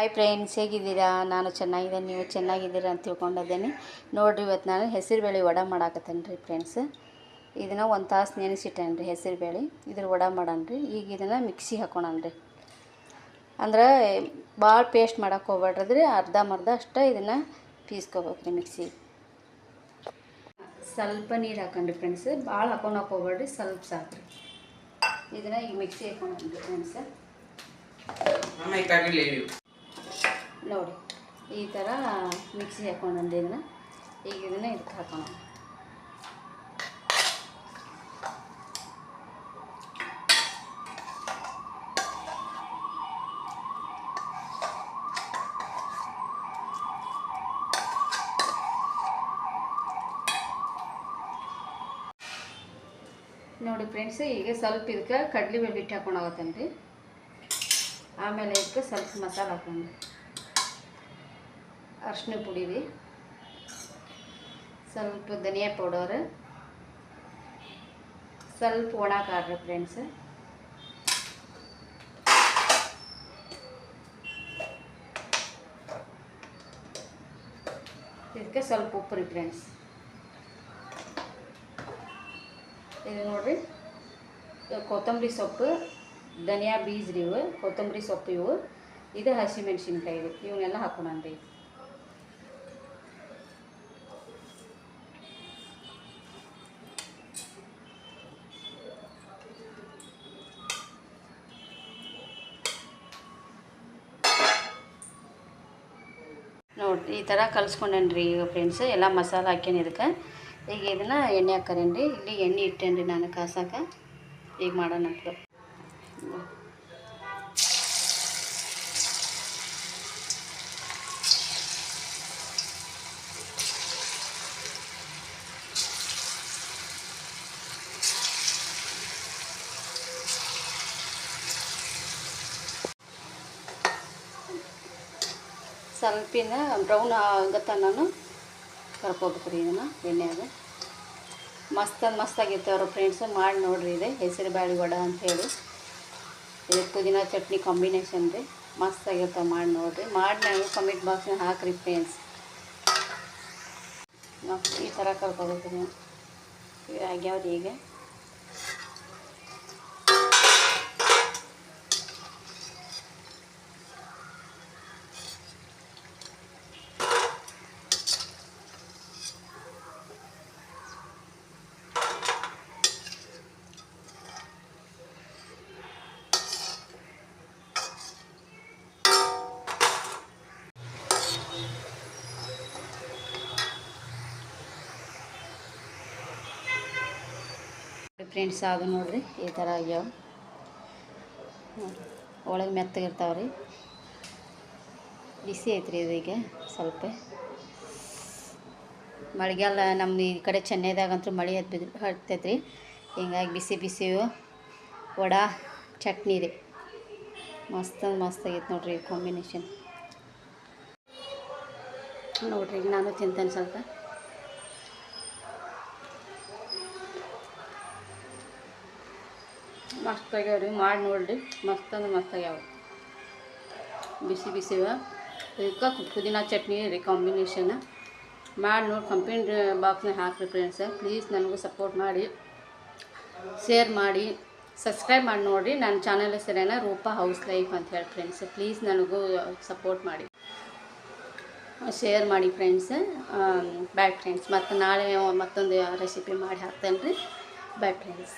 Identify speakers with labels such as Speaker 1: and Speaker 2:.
Speaker 1: Hi friends ಹೇಗಿದ್ದೀರಾ? ನಾನು ಚೆನ್ನಾಗಿದ್ದೀನಿ. ನೀವು ಚೆನ್ನಾಗಿದ್ದೀರಾ ಅಂತ ತಿಳ್ಕೊಂಡಿದ್ದೇನೆ. ನೋಡಿರಿ ಇವತ್ತು ನಾನು ಹೆಸರುಬೇಳೆ ವಡೆ ಮಾಡಾಕತ್ತೇನೆ ರೀ ಫ್ರೆಂಡ್ಸ್ ಇದನ್ನು ಒಂದು ತಾಸು ನೆನೆಸಿಟ್ಟೇನೆ ರೀ ಹೆಸರುಬೇಳೆ. ಇದ್ರ ವಡೆ ಮಾಡೋಣ ರೀ ಈಗ ಇದನ್ನು ಮಿಕ್ಸಿ ಹಾಕೋಣ ರೀ ಅಂದ್ರೆ ಭಾಳ ಪೇಸ್ಟ್ ಮಾಡೋಕೆ ಅರ್ಧ ಮರ್ಧ ಅಷ್ಟೇ ಇದನ್ನು ಪೀಸ್ಕೋಬೇಕು ರೀ ಮಿಕ್ಸಿ. ಸ್ವಲ್ಪ ನೀರು ಹಾಕೊಂಡ್ರಿ ಫ್ರೆಂಡ್ಸ್ ಭಾಳ ಹಾಕೊಳಕ್ಕೆ ಹೋಗ್ಬೇಡ್ರಿ ಸ್ವಲ್ಪ ಸಾಕು ರೀ ಇದನ್ನು ಈಗ ಮಿಕ್ಸಿ ಹಾಕೊಂಡ್ರಿ ಫ್ರೆಂಡ್ಸ್
Speaker 2: ಅಮ್ಮ ಈ ಪ್ಯಾಕೆಟ್ ಇವು
Speaker 1: ನೋಡಿ, ಈ ಥರ ಮಿಕ್ಸಿ ಹಾಕೊಂಡಂದು ಇದನ್ನು ಈಗ ಇದನ್ನು ಇದಕ್ಕೆ ಹಾಕೋಣ. ನೋಡಿ ಫ್ರೆಂಡ್ಸ್, ಈಗ ಸ್ವಲ್ಪ ಇದಕ್ಕೆ ಕಡ್ಲಿ ಬೇಳೆ ಹಿಟ್ಟು ಹಾಕೊಂಡು ರೀ ಆಮೇಲೆ ಇದಕ್ಕೆ ಸ್ವಲ್ಪ ಮಸಾಲೆ ಹಾಕೊಂಡು ಅರ್ಶಿನ ಪುಡಿ ರೀ ಸ್ವಲ್ಪ ಧನಿಯಾ ಪೌಡರ್, ಸ್ವಲ್ಪ ಒಣ ಖಾರ ಫ್ರೆಂಡ್ಸ್ ಇದಕ್ಕೆ ಸ್ವಲ್ಪ ಉಪ್ಪು ರೀ ಫ್ರೆಂಡ್ಸ್. ಇದು ನೋಡ್ರಿ ಕೊತ್ತಂಬರಿ ಸೊಪ್ಪು, ಧನಿಯಾ ಬೀಜ ರೀ ಇವು, ಕೊತ್ತಂಬರಿ ಸೊಪ್ಪು ಇವು. ಇದು ಹಸಿಮೆಣ್ಸಿನ್ಕಾಯಿ ಇವನ್ನೆಲ್ಲ ಹಾಕೋಣ ಈ ಥರ ಕಲಿಸ್ಕೊಂಡೇನಿ ರೀ ಈಗ ಫ್ರೆಂಡ್ಸ್ ಎಲ್ಲ ಮಸಾಲೆ ಹಾಕ್ಯೇನಿ ಇದಕ್ಕೆ. ಈಗ ಇದನ್ನು ಎಣ್ಣೆ ಹಾಕರೇನ್ರಿ, ಇಲ್ಲಿ ಎಣ್ಣೆ ಇಟ್ಟೇನ್ರಿ ನಾನು ಕಾಸಾಕ. ಈಗ ಮಾಡೋಣ ಸ್ವಲ್ಪಿನ ಬ್ರೌನ್ ಆಗತ್ತ ನಾನು ಕರ್ಕೋಬೇಕು ರೀ ಇದನ್ನು ಎಣ್ಣೆಯಾಗ ಮಸ್ತ್ ಮಸ್ತಾಗಿರ್ತಾವ್ರ ಫ್ರೆಂಡ್ಸು ಮಾಡಿ ನೋಡ್ರಿ ಇದೆ, ಹೆಸರು ಬ್ಯಾಳಿ ವಡ ಅಂಥೇಳಿ. ಇದು ಪುದೀನ ಚಟ್ನಿ ಕಾಂಬಿನೇಷನ್ ರೀ. ಮಸ್ತಾಗಿರ್ತಾವೆ ಮಾಡಿ ನೋಡಿರಿ. ಮಾಡಿ ನಾವು ಕಮೆಂಟ್ ಬಾಕ್ಸ್ನ ಹಾಕ್ರಿ ಫ್ರೆಂಡ್ಸ್ ಈ ಥರ ಕರ್ಕೋಬೇಕು ಆಗ್ಯಾವ್ರಿ ಈಗ. ಫ್ರೆಂಡ್ಸ್ ಅದು ನೋಡ್ರಿ, ಈ ಥರ ಆಗ್ಯಾವ. ಒಳಗೆ ಮೆತ್ತಗಿರ್ತಾವೆ ರೀ ಬಿಸಿ ಐತ್ರಿ ಇದೀಗ ಸ್ವಲ್ಪ. ಮಳೆಗಾಲ ನಮ್ಮ ಈ ಕಡೆ ಚೆನ್ನೈದಾಗಂತೂ ಮಳೆ ಹತ್ತಿ ಹತ್ತೈತೆ ರೀ ಹಿಂಗಾಗಿ ಬಿಸಿ ಬಿಸಿ ವಡ, ಚಟ್ನಿ ರೀ. ಮಸ್ತ್ ಆಗೈತೆ ನೋಡ್ರಿ ಕಾಂಬಿನೇಷನ್ ನೋಡ್ರಿ ನಾನು ತಿಂತೇನೆ ಸ್ವಲ್ಪ. ಮಸ್ತ್ ರೀ ಮಾಡಿ ನೋಡಿರಿ. ಮಸ್ತ್ ಅಂದ್ರೆ ಮಸ್ತ್ ಆಗ್ಯಾವ ಬಿಸಿ ಬಿಸಿವ ಇದಕ್ಕೆ ಪುದೀನ ಚಟ್ನಿ ರೀ ಕಾಂಬಿನೇಷನ್ ಮಾಡಿ ನೋಡಿ ಕಂಪೆನಿ ಬಾಕ್ಸ್ನಾಗ ಹಾಕ್ರಿ ಫ್ರೆಂಡ್ಸ್ ಪ್ಲೀಸ್ ನನಗೂ ಸಪೋರ್ಟ್ ಮಾಡಿ. ಶೇರ್ ಮಾಡಿ. ಸಬ್ಸ್ಕ್ರೈಬ್ ಮಾಡಿ ನೋಡಿರಿ. ನನ್ನ ಚಾನಲ್ ಹೆಸರೇನ ರೂಪಾ ಹೌಸ್ ಲೈಫ್ ಅಂತ ಹೇಳಿ ಫ್ರೆಂಡ್ಸ್ ಪ್ಲೀಸ್ ನನಗೂ ಸಪೋರ್ಟ್ ಮಾಡಿ. ಶೇರ್ ಮಾಡಿ ಫ್ರೆಂಡ್ಸ್ ಬಾಯ್ ಫ್ರೆಂಡ್ಸ್ ಮತ್ತು ನಾಳೆ ಮತ್ತೊಂದು ರೆಸಿಪಿ ಮಾಡಿ ಹಾಕ್ತೇನೆ ರೀ ಬ್ಯಾಡ್ ಫ್ರೆಂಡ್ಸ್